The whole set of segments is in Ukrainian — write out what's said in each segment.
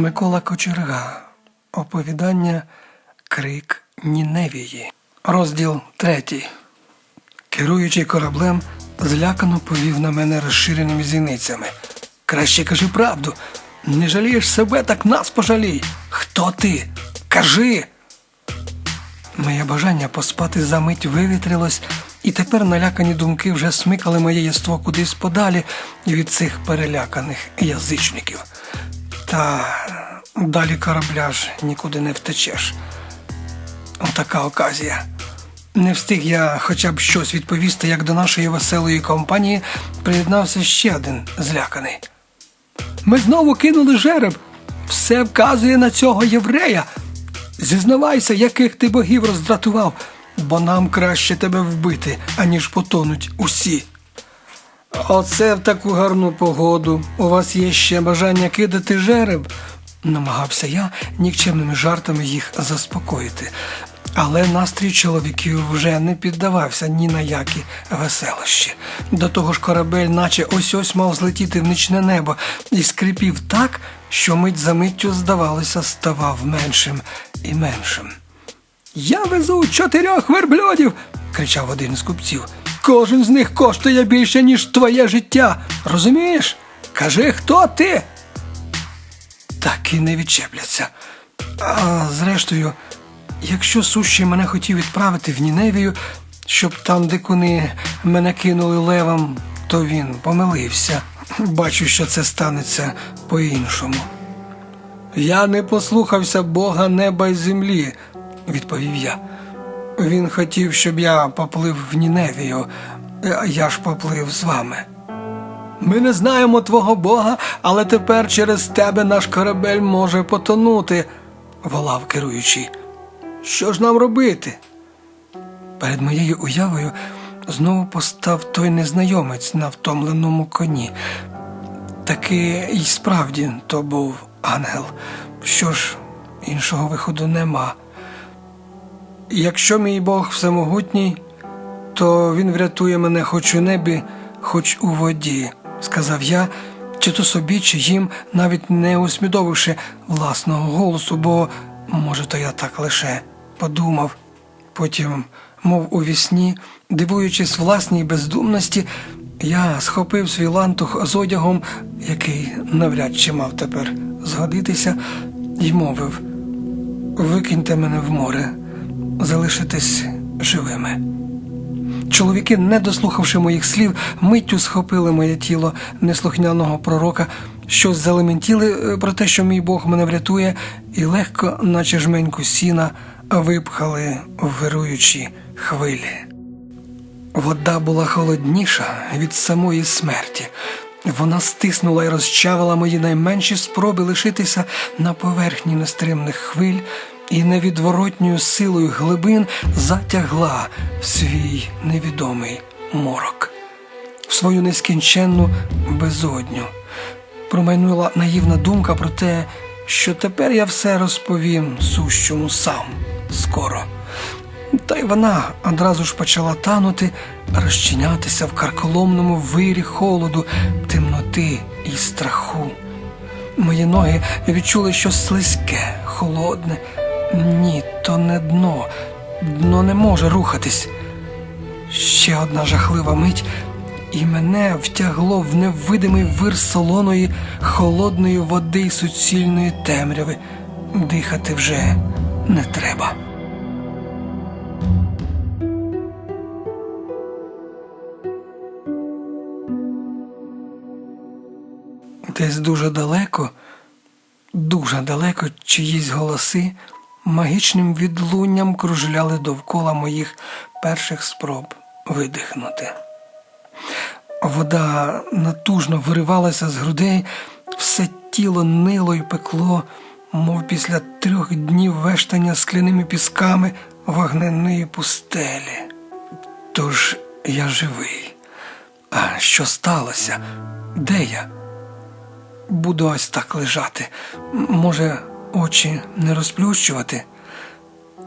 Микола Кочерга. Оповідання Крик Ніневії. Розділ третій. Керуючий кораблем злякано повів на мене розширеними зіницями. Краще кажи правду. Не жалієш себе, так нас пожалій. Хто ти? Кажи. Моє бажання поспати за мить вивітрилось, і тепер налякані думки вже смикали моє єство кудись подалі від цих переляканих язичників. Та далі корабля ж нікуди не втечеш. Отака оказія. Не встиг я хоча б щось відповісти, як до нашої веселої компанії приєднався ще один зляканий. Ми знову кинули жереб. Все вказує на цього єврея. Зізнавайся, яких ти богів роздратував, бо нам краще тебе вбити, аніж потонуть усі. Оце в таку гарну погоду. У вас є ще бажання кидати жереб? Намагався я нікчемними жартами їх заспокоїти. Але настрій чоловіків вже не піддавався ні на які веселощі. До того ж корабель, наче ось ось мав злетіти в нічне небо, і скрипів так, що мить за миттю, здавалося, ставав меншим і меншим. Я везу чотирьох верблюдів, кричав один з купців. Кожен з них коштує більше, ніж твоє життя. Розумієш? Кажи, хто ти? Так і не відчепляться. А зрештою, якщо сущий мене хотів відправити в Ніневію, щоб там дикуни мене кинули левом, то він помилився. Бачу, що це станеться по-іншому. Я не послухався Бога неба й землі, відповів я. Він хотів, щоб я поплив в Ніневію, а я ж поплив з вами. Ми не знаємо твого Бога, але тепер через тебе наш корабель може потонути, волав керуючий. Що ж нам робити? Перед моєю уявою знову постав той незнайомець на втомленому коні. Таки й справді то був ангел. Що ж, іншого виходу нема. Якщо мій Бог всемогутній, то він врятує мене хоч у небі, хоч у воді, сказав я, чи то собі, чи їм, навіть не усмідовивши власного голосу, бо, може, то я так лише подумав. Потім, мов у вісні, дивуючись власній бездумності, я схопив свій лантух з одягом, який навряд чи мав тепер згодитися, і мовив: Викиньте мене в море, залишитесь живими. Чоловіки, не дослухавши моїх слів, миттю схопили моє тіло неслухняного пророка, щось залементіли е, про те, що мій Бог мене врятує, і легко, наче жменьку сіна, випхали в вируючі хвилі. Вода була холодніша від самої смерті. Вона стиснула і розчавила мої найменші спроби лишитися на поверхні нестримних хвиль і невідворотньою силою глибин затягла в свій невідомий морок, в свою нескінченну безодню. Промайнула наївна думка про те, що тепер я все розповім сущому сам скоро. Та й вона одразу ж почала танути, розчинятися в карколомному вирі холоду, темноти і страху. Мої ноги відчули щось слизьке, холодне. Ні, то не дно. Дно не може рухатись. Ще одна жахлива мить, і мене втягло в невидимий вир солоної, холодної води й суцільної темряви. Дихати вже не треба. Десь дуже далеко, дуже далеко чиїсь голоси магічним відлунням кружляли довкола моїх перших спроб видихнути. Вода натужно виривалася з грудей, все тіло нило й пекло, мов після трьох днів вештання скляними пісками вогненної пустелі. Тож я живий. А що сталося? Де я? Буду ось так лежати. Може, очі не розплющувати?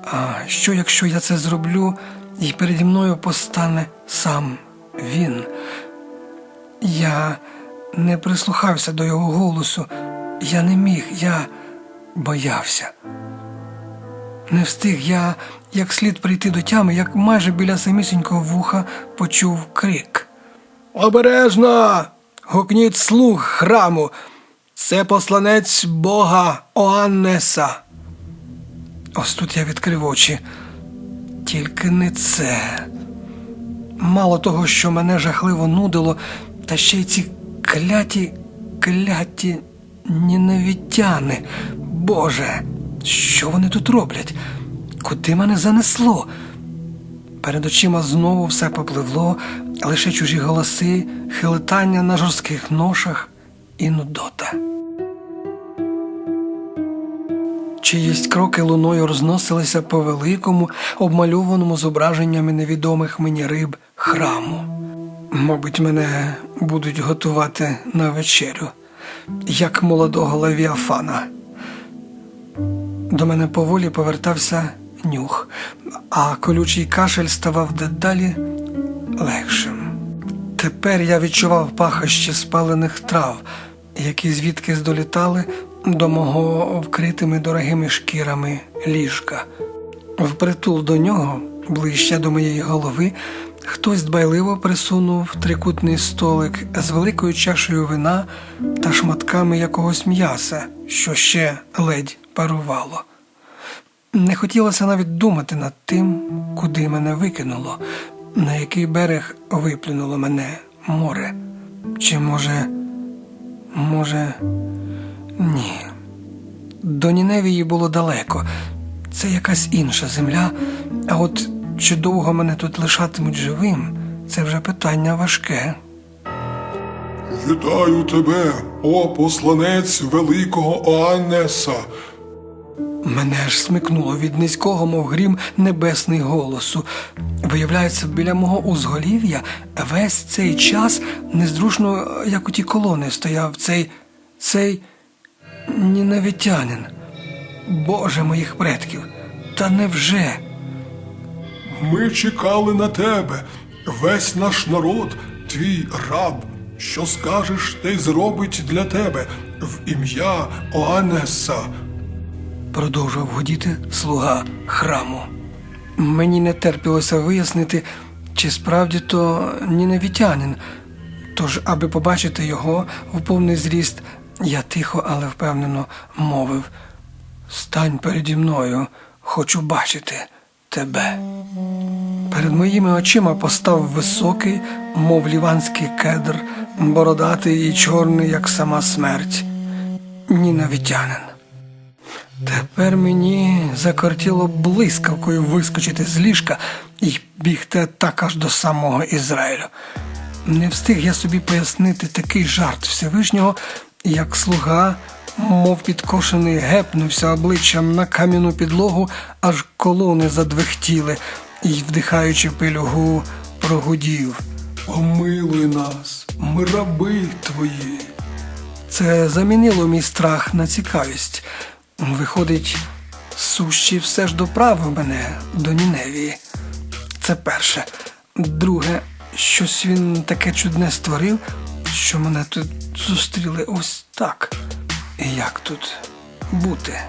А що, якщо я це зроблю, і переді мною постане сам він? Я не прислухався до його голосу. Я не міг, я боявся. Не встиг я як слід прийти до тями, як майже біля самісінького вуха почув крик. Обережно! гукніть слуг храму. Це посланець Бога Оаннеса. Ось тут я відкрив очі. Тільки не це. Мало того, що мене жахливо нудило, та ще й ці кляті, кляті ніневітяни. Боже, що вони тут роблять? Куди мене занесло? Перед очима знову все попливло, лише чужі голоси, хилитання на жорстких ношах і нудота. Чиїсь кроки луною розносилися по великому, обмальованому зображеннями невідомих мені риб храму. Мабуть, мене будуть готувати на вечерю, як молодого левіафана. До мене поволі повертався нюх, а колючий кашель ставав дедалі легшим. Тепер я відчував пахощі спалених трав, які звідки здолітали до мого вкритими дорогими шкірами ліжка. Впритул до нього, ближче до моєї голови, хтось дбайливо присунув трикутний столик з великою чашею вина та шматками якогось м'яса, що ще ледь парувало. Не хотілося навіть думати над тим, куди мене викинуло, на який берег виплюнуло мене море. Чи може, може, ні. До Ніневії було далеко. Це якась інша земля, а от чи довго мене тут лишатимуть живим, це вже питання важке. Вітаю тебе, о посланець великого Оаннеса. Мене аж смикнуло від низького, мов грім небесний голосу. Виявляється, біля мого узголів'я весь цей час незрушно, як у ті колони, стояв цей цей нінавітянин. Боже моїх предків, та невже? Ми чекали на тебе, весь наш народ, твій раб. Що скажеш, те й зробить для тебе в ім'я Оанеса. продовжував гудіти слуга храму. Мені не терпілося вияснити, чи справді то нінавітянин. Тож, аби побачити його в повний зріст, я тихо, але впевнено мовив: Стань переді мною, хочу бачити тебе. Перед моїми очима постав високий, мов ліванський кедр, бородатий і чорний, як сама смерть. Нінавітянин. Тепер мені закортіло блискавкою вискочити з ліжка і бігти так аж до самого Ізраїлю. Не встиг я собі пояснити такий жарт Всевишнього, як слуга, мов підкошений, гепнувся обличчям на кам'яну підлогу, аж колони задвихтіли, і, вдихаючи пилюгу, прогудів. Помилуй нас, ми раби твої. Це замінило мій страх на цікавість. Виходить, сущий все ж доправив мене до Ніневії. Це перше. Друге, щось він таке чудне створив, що мене тут зустріли ось так. І як тут бути?